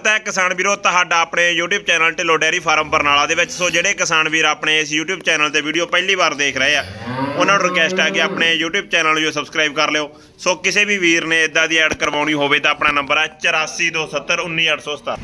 ਤਾਂ ਕਿਸਾਨ ਵੀਰੋ ਤੁਹਾਡਾ ਆਪਣੇ YouTube channel Dhillon dairy farm Barnala ਦੇ ਵਿੱਚ। ਸੋ ਜਿਹੜੇ ਕਿਸਾਨ ਵੀਰ ਆਪਣੇ ਇਸ YouTube ਚੈਨਲ ਤੇ ਵੀਡੀਓ ਪਹਿਲੀ ਵਾਰ ਦੇਖ ਰਹੇ ਆ ਉਹਨਾਂ ਨੂੰ ਰਿਕਵੈਸਟ ਆ ਕਿ ਆਪਣੇ YouTube ਚੈਨਲ ਨੂੰ ਸਬਸਕ੍ਰਾਈਬ ਕਰ ਲਿਓ। ਸੋ ਕਿਸੇ ਵੀ ਵੀਰ ਨੇ ਇਦਾਂ ਦੀ ਐਡ ਕਰਵਾਉਣੀ ਹੋਵੇ ਤਾਂ ਆਪਣਾ ਨੰਬਰ ਹੈ 8427191817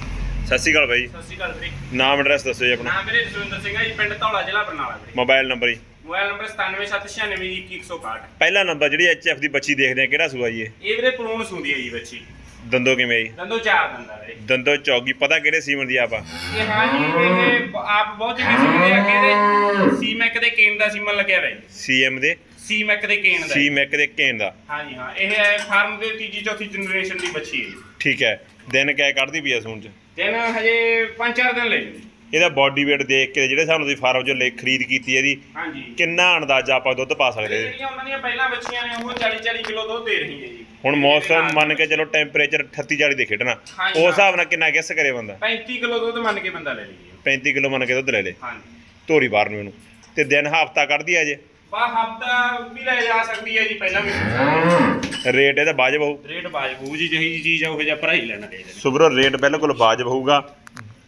ਸਤਿ। ਸ਼੍ਰੀ ਅਕਾਲ ਬਾਈ। ਸਤਿ ਸ਼੍ਰੀ ਅਕਾਲ ਵੀਰੇ। ਨਾਮ ਐਡਰੈਸ ਦੱਸੋ ਜੀ ਆਪਣਾ। ਨਾਮ ਮੇਰੇ ਜਸਵਿੰਦਰ ਸਿੰਘ ਹੈ ਜੀ ਪਿੰਡ ਧੌਲਾ ਜ਼ਿਲ੍ਹਾ ਬਰਨਾਲਾ ਵੀਰੇ। ਮੋਬਾਈਲ ਨੰਬਰ ਜੀ। ਮੋਬਾਈਲ ਨੰਬਰ 9776912161 ਪਹਿਲਾ ਨੰਬਰ ਜਿਹੜੀ HF ਦੀ ਬੱਚੀ ਦੇਖਦੇ ਆ ਕਿਹੜਾ ਸੂਆ ਜੀ ਇਹ? ਇਹ ਵੀਰੇ ਪਲੂਣ ਸੁੰਦੀ ਹੈ ਜੀ ਬੱਚੀ। ਦੰਦੋ ਕਿਵੇਂ ਜੀ? ਦੰਦੋ ਚਾਰ ਦੰਦਾ ਵੀਰੇ ਦੰਦੋ ਚੌਗੀ ਪਤਾ ਕਿਹੜੇ ਸੀਮਨ ਦੀ ਆਪਾਂ? ਇਹ ਹਾਂ ਜੀ ਇਹ ਬ- ਆਪ ਬਹੁਤ ਚੰਗੀ ਸੁਣਦੇ ਆ ਕਿ ਇਹਦੇ ਸੀਮੈਕ ਦੇ ਕੇਨ ਦਾ ਸੀਮਨ ਲੱਗਿਆ ਹੋਇਆ ਜੀ। CM ਦੇ? ਸੀਮੈਕ ਦੇ ਕੇਨ ਦਾ। ਜੀ। CMEC ਦੇ ਕੇਨ ਦਾ। ਹਾਂ ਜੀ ਹਾਂ ਇਹ ਹੈ ਫਾਰਮ ਦੇ ਤੀਜੀ ਚੌਥੀ ਜਨਰੇਸ਼ਨ ਦੀ ਬੱਚੀ ਹੈ ਜੀ। ਠੀਕ ਹੈ। ਦਿਨ ਕਿਆ ਕੱਢਦੀ ਪਈ ਆ ਸੂਣ ਚ? ਦਿਨ ਹਜੇ 5-4 ਦਿਨ ਲੈ ਜੀ ਇਹਦਾ ਬਾਡੀ weight ਦੇਖ ਕੇ ਜਿਹੜੇ ਨਾਲ ਤੁਸੀਂ ਫਾਰਮ 'ਚੋਂ ਲੈ ਖਰੀਦ ਕੀਤੀ ਹੈ ਇਹਦੀ ਹਾਂ ਜੀ ਕਿੰਨਾ ਅੰਦਾਜ਼ਾ ਆਪਾਂ ਦੁੱਧ ਪਾ ਸਕਦੇ ਇਹਦੇ? ਜਿਹੜੀਆਂ ਉਹਨਾਂ ਦੀਆਂ ਪਹਿਲਾਂ ਬੱਚੀਆਂ ਨੇ ਉਹ 40-40 ਕਿਲੋ ਦੁੱਧ ਦੇ ਰਹੀਆਂ ਜੀ। ਹੁਣ ਮੌਸਮ ਮੰਨ ਕੇ ਚਲੋ ਟੈਂਪਰੇਚਰ 38 40 ਦੇ ਖੇਡਣਾ ਹਾਂਜੀ, ਉਸ ਹਿਸਾਬ ਨਾਲ ਕਿੰਨਾ ਗੈਸ ਕਰੇ ਬੰਦਾ? 35 ਕਿਲੋ ਦੁੱਧ ਮੰਨ ਕੇ ਬੰਦਾ ਲੈ ਲਈਏ। 35 ਕਿਲੋ ਮੰਨ ਕੇ ਦੁੱਧ ਲੈ ਲੇ। ਹਾਂ ਜੀ ਧੋਰੀ ਬਾਹਰ ਨੂੰ ਇਹਨੂੰ। ਤੇ ਦਿਨ ਹਫਤਾ ਕੱਢਦੀ ਆ ਜੇ ਬਾ ਹਫਤਾ ਵੀ ਲੈ ਜਾ ਸਕਦੀ ਹੈ ਜੀ ਪਹਿਲਾਂ ਵੀ। ਰੇਟ ਇਹਦਾ ਵਾਜਬ ਹੋਊ। ਰੇਟ ਬਾਜਬੂ ਜੀ ਜਿਹੀ ਚੀਜ਼ ਆ ਉਹ ਜਿਹਾ ਭਰਾ ਹੀ ਲੈਣਾ ਚਾਹੀਦਾ ਸੁਬਰੋ ਰੇਟ ਬਿਲਕੁਲ ਵਾਜਬ ਹੋਊਗਾ।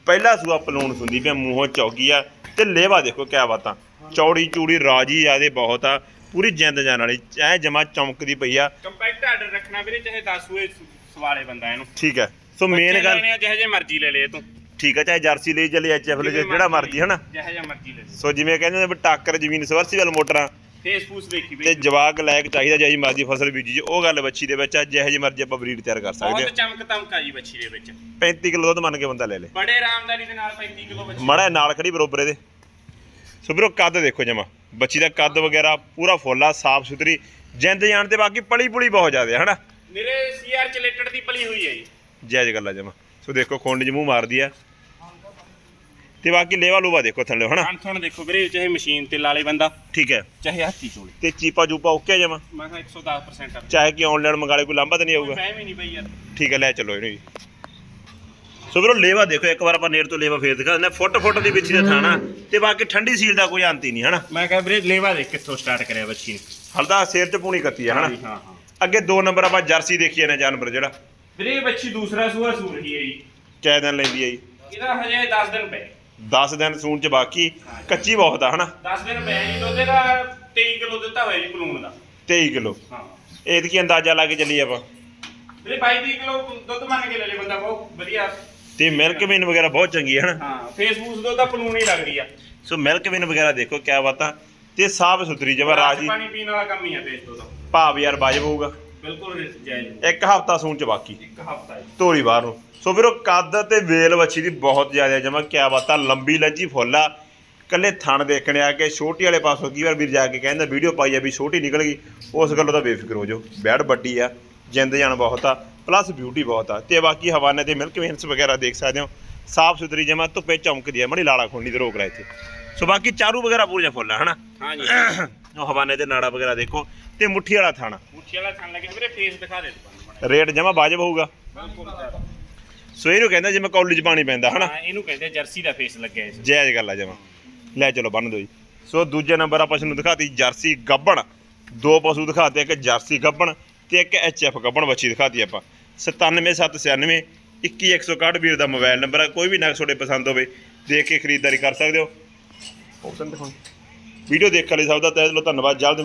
ਪਹਿਲਾ ਸੂਆ ਪਲੂਣ ਸੁੰਦੀ ਪਿਆ ਮੂੰਹੋਂ ਚੌਗੀ ਆ। ਤੇ ਲੇਵਾ ਦੇਖੋ ਕਿਆ ਬਾਤਾਂ। ਚੌੜੀ ਚੂੜੀ ਰਾਜੀ ਆ ਇਹਦੇ ਬਹੁਤ ਆ। ਪੂਰੀ ਜਿੰਦ ਜਾਨ ਵਾਲੀ ਐ ਜਮਾ ਚਮਕਦੀ ਪਈ ਆ। ਕੰਪੈਕਟ ਆਰਡਰ ਰੱਖਣਾ ਵੀਰੇ ਚਾਹੇ 10 ਹੋਏ ਸਵਾਲੇ ਬੰਦਾ ਇਹਨੂੰ। ਠੀਕ ਹੈ। ਸੋ ਮੇਨ ਗੱਲ ਜਿਹੇ ਜੇ ਮਰਜ਼ੀ ਲੈ ਲੈ ਤੂੰ। ਠੀਕ ਹੈ ਚਾਹੇ ਜਰਸੀ ਲਈ ਚੱਲੇ ਐਚਐਫ ਲਈ ਜਿਹੜਾ ਮਰਜ਼ੀ ਹਨਾ? ਜਿਹੇ ਜੇ ਮਰਜ਼ੀ ਲੈ ਲੈ। ਸੋ ਜਿਵੇਂ ਕਹਿੰਦੇ ਨੇ ਟੱਕਰ ਜ਼ਮੀਨ ਸਵਰਸੀਵਲ ਮੋਟਰਾਂ। ਫੇਸਬੁੱਕ ਦੇਖੀ ਤੇ ਵੀ ਜਵਾਕ ਲਾਇਕ ਚਾਹੀਦਾ ਜਿਹੀ ਮਰਜ਼ੀ ਫਸਲ ਬੀਜੀ ਜੀ ਉਹ ਗੱਲ ਬੱਚੀ ਦੇ ਵਿੱਚ ਆ ਜਿਹੇ ਜੀ ਮਰਜ਼ੀ ਆਪਾਂ ਬਰੀਡ ਤਿਆਰ ਕਰ ਸਕਦੇ ਬਹੁਤ ਆ ਚਮਕ ਤਮਕਾ ਜੀ ਬੱਚੀ ਦੇ ਵਿੱਚ। 35 ਕਿਲੋ ਦੁੱਧ ਮੰਨ ਕੇ ਬੰਦਾ ਲੈ ਲੇ। ਬੜੇ ਆਰਾਮਦਾਰੀ ਦੇ ਨਾਲ 35 ਕਿਲੋ ਬੱਚੀ। ਮੜਾ ਨਾਲ ਖੜੀ ਬਰੋਬਰ ਇਹਦੇ। ਸੋ ਵੀਰੋ ਕੱਦ ਦੇਖੋ ਜਮਾ। ਬੱਚੀ ਦਾ ਕੱਦ ਵਗੈਰਾ ਪੂਰਾ ਫੁੱਲਾ ਸਾਫ਼ ਸੁਥਰੀ ਜਿੰਦ ਜਾਣ ਤੇ ਬਾਕੀ ਪਲੀ ਪੁਲੀ ਬਹੁਤ ਜ਼ਿਆਦਾ ਹਨਾ? ਮੇਰੇ ਸੀਆਰ ਚਲੇਟਡ ਦੀ ਪਲੀ ਹੋਈ ਹੈ ਜੀ। ਜਾਇਜ਼ ਗੱਲ ਜਮਾ। ਸੋ ਦੇਖੋ ਖੁੰਡ ਚ ਮੂੰਹ ਮਾਰਦੀ ਆ। ਤੇ ਬਾਕੀ ਲੇਵਾ ਲੂਵਾ ਦੇਖੋ ਥੱਲੇ ਹਨਾ? ਹਣ ਥਣ ਦੇਖੋ ਵੀਰੇ ਚਾਹੇ ਮਸ਼ੀਨ ਤੇ ਲਾ ਲੇ ਬੰਦਾ ਠੀਕ ਹੈ। ਚਾਹੇ ਹੱਥੀ ਚੋਲੇ। ਤੇ ਚੀਪਾ ਜੂਪਾ ਓਕੇ ਜਮਾ? ਮੈਂ ਕਿਹਾ 110% ਆ। ਚਾਹੇ ਕਿ ਆਨਲਾਈਨ ਮੰਗਾ ਲੈ ਕੋਈ ਲਾਂਭਾ ਤਾਂ ਨਹੀਂ ਆਊਗਾ? ਮੈਂ ਵੀ ਨਹੀਂ ਬਈ ਯਾਰ। ਠੀਕ ਹੈ ਲੈ ਚੱਲੋ ਇਹਨੂੰ ਜੀ। ਸੋ ਵੀਰੋ ਲੇਵਾ ਦੇਖੋ ਇੱਕ ਵਾਰ ਆਪਾਂ ਨੇੜ ਤੋਂ ਲੇਵਾ ਫੇਰ ਦਿਖਾ ਦਿੰਦੇ ਫੁੱਟ ਫੁੱਟ ਦੀ ਵਿੱਚ ਦਾ ਥਾਣਾ ਤੇ ਬਾਕੀ ਠੰਡੀ ਸੀਲ ਦਾ ਕੋਈ ਅੰਤ ਹੀ ਨਹੀਂ ਹਨਾ? ਮੈਂ ਕਿਹਾ ਵੀਰੇ ਲੇਵਾ ਦੇਖ ਕਿੱਥੋਂ ਸਟਾਰਟ ਕਰਿਆ ਬੱਚੀ ਨੇ। ਹਲਦਾ ਸਿਰ ਚ ਪੂਣੀ ਕੱਤੀ ਹਨਾ? ਹਾਂ ਹਾਂ ਅੱਗੇ ਦੋ ਨੰਬਰ ਆਪਾਂ ਜਰਸੀ ਦੇਖੀ ਨੇ ਜਾਨਵਰ ਜਿਹੜਾ। ਵੀਰੇ ਬੱਚੀ ਦੂਸਰਾ ਸੂਆ ਸੂ ਰਹੀ ਹੈ ਜੀ। ਕੈ ਦਿਨ ਲੈਂਦੀ ਹੈ ਜੀ। ਇਹਦਾ ਹਜੇ 10 ਦਿਨ ਪਏ। 10 ਦਿਨ ਸੂਣ ਚ ਬਾਕੀ ਕੱਚੀ ਬਹੁਤ ਆ ਹਨਾ? 10 ਦਿਨ ਪਏ ਜੀ ਦੁੱਧ ਦਾ 23 ਕਿਲੋ ਦਿੱਤਾ ਹੋਇਆ ਜੀ ਪਲੂਣ ਦਾ। 23 ਕਿਲੋ। ਹਾਂ। ਇਹ ਕੀ ਅੰਦਾਜ਼ਾ ਲਾ ਕੇ ਚੱਲੀ ਆਪਾਂ? ਵੀਰੇ 22 23 ਕਿਲੋ ਦੁੱਧ ਮੰਨ ਕੇ ਲੈ ਲੈ ਬੰਦਾ ਬਹੁਤ ਵਧੀਆ। ਤੇ ਮਿਲਕ ਵੀਨ ਵਗੈਰਾ ਬਹੁਤ ਚੰਗੀ ਹੈ ਹਨਾ ਹਾਂ ਫੇਸਬੁੱਕ ਦੁੱਧ ਦਾ ਪਲੂਣ ਲੱਗਦੀ ਆ। ਸੋ ਮਿਲਕ ਵੀਨ ਵਗੈਰਾ ਦੇਖੋ ਕਿਆ ਬਾਤਾਂ। ਤੇ ਸਾਫ਼ ਸੁਥਰੀ ਜਮਾ ਰਾਜੀ। ਪਾਣੀ ਪੀਣ ਵਾਲਾ ਕੰਮ ਹੀ ਆ ਫੇਸ ਦੁੱਧ ਭਾਵ ਯਾਰ ਵਾਜਬ ਹੋਊਗਾ। ਬਿਲਕੁਲ ਜਾਇਜ਼ ਇੱਕ ਹਫਤਾ ਸੂਣ ਚ ਬਾਕੀ। ਇੱਕ ਹਫਤਾ ਧੋਰੀ ਬਾਹਰ ਨੂੰ। ਸੋ ਵੀਰੋ ਕੱਦ ਤੇ ਵੇਲ ਵੱਛੀ ਦੀ ਬਹੁਤ ਜ਼ਿਆਦਾ ਜਮਾ ਕਿਆ ਬਾਤਾਂ। ਲੰਬੀ ਲੰਜੀ ਫੁੱਲਾ ਕੱਲੇ ਥਣ ਦੇਖਣ ਆ ਕਿ ਛੋਟੀ ਵਾਲੇ ਪਾਸੋਂ ਕਈ ਵਾਰ ਵੀਰ ਜਾ ਕੇ ਕਹਿੰਦਾ ਵੀਡੀਓ ਪਾਈ ਆ ਵੀ ਛੋਟੀ ਨਿਕਲ ਗਈ। ਉਸ ਗੱਲੋਂ ਤਾਂ ਬੇਫਿਕਰ ਹੋ ਜਾਓ। ਬੈੜ ਵੱਡੀ ਆ। ਜਿੰਦ ਜਾਨ ਬਹੁਤ ਆ। ਪਲੱਸ ਬਿਊਟੀ ਬਹੁਤ ਆ। ਤੇ ਬਾਕੀ ਹਵਾਨੇ ਤੇ ਮਿਲਕ ਵੇਨਸ ਵਗੈਰਾ ਦੇਖ ਸਕਦੇ ਹੋ। ਸਾਫ਼ ਸੁਥਰੀ ਜਮਾ ਧੁੱਪੇ ਚਮਕਦੀ ਆ ਮੜੀ ਲਾਲਾ ਖੋਣੀ ਤੇ ਰੋਕ ਲੈ ਇੱਥੇ। ਸੋ ਬਾਕੀ ਚਾਰੂ ਵਗੈਰਾ ਪੂਰੀਆਂ ਫੁੱਲ ਆ ਹਨਾ? ਹਾਂ ਜੀ ਉਹ ਹਵਾਨੇ ਤੇ ਨਾੜਾ ਵਗੈਰਾ ਦੇਖੋ। ਤੇ ਮੁੱਠੀ ਵਾਲਾ ਥਾਣਾ। ਮੁੱਠੀ ਵਾਲਾ ਖਾਣ ਲੱਗੇ ਵੀਰੇ ਫੇਸ ਦਿਖਾ ਦੇ ਦੁਕਾਨ ਰੇਟ ਜਮਾ ਵਾਜਬ ਹੋਊਗਾ। ਬਿਲਕੁਲ। ਸੋ ਇਹਨੂੰ ਕਹਿੰਦਾ ਜਿਵੇਂ ਕਾਲਜ ਪਾਣੀ ਪੈਂਦਾ ਹਨਾ? ਇਹਨੂੰ ਕਹਿੰਦੇ ਜਰਸੀ ਦਾ ਫੇਸ ਲੱਗਿਆ ਇਸ ਜਾਇਜ਼ ਗੱਲ ਆ ਜਮਾ। ਲੈ ਚਲੋ ਬੰਨ ਦਿਓ ਜੀ। ਸੋ ਦੂਜੇ ਨੰਬਰ ਆਪਾਂ ਨੂੰ ਦਿਖਾਤੀ ਜਰਸੀ ਗੱਬਣ। ਦੋ ਪਸ਼ੂ ਦਿਖਾਤੇ ਇੱਕ ਜਰਸੀ ਗੱਬਣ ਤੇ ਇੱਕ ਐਚਐਫ ਗੱਬਣ ਬੱਚੀ ਦਿਖਾਤੀ ਆਪਾਂ। 97796 21161 ਵੀਰ ਦਾ ਮੋਬਾਈਲ ਨੰਬਰ ਹੈ ਕੋਈ ਵੀ ਨਗ ਤੁਹਾਡੇ ਪਸੰਦ ਹੋਵੇ ਦੇਖ ਕੇ ਖਰੀਦਦਾਰੀ ਕਰ ਸਕਦੇ ਹੋ। ਆਪਸ਼ਨ ਦਿਖਾਉਣ। ਵੀਡੀਓ ਦੇਖਣ ਲਈ ਸਭ ਦਾ ਤਹਿ ਦਿਲੋਂ ਧੰਨਵਾਦ ਜਲਦ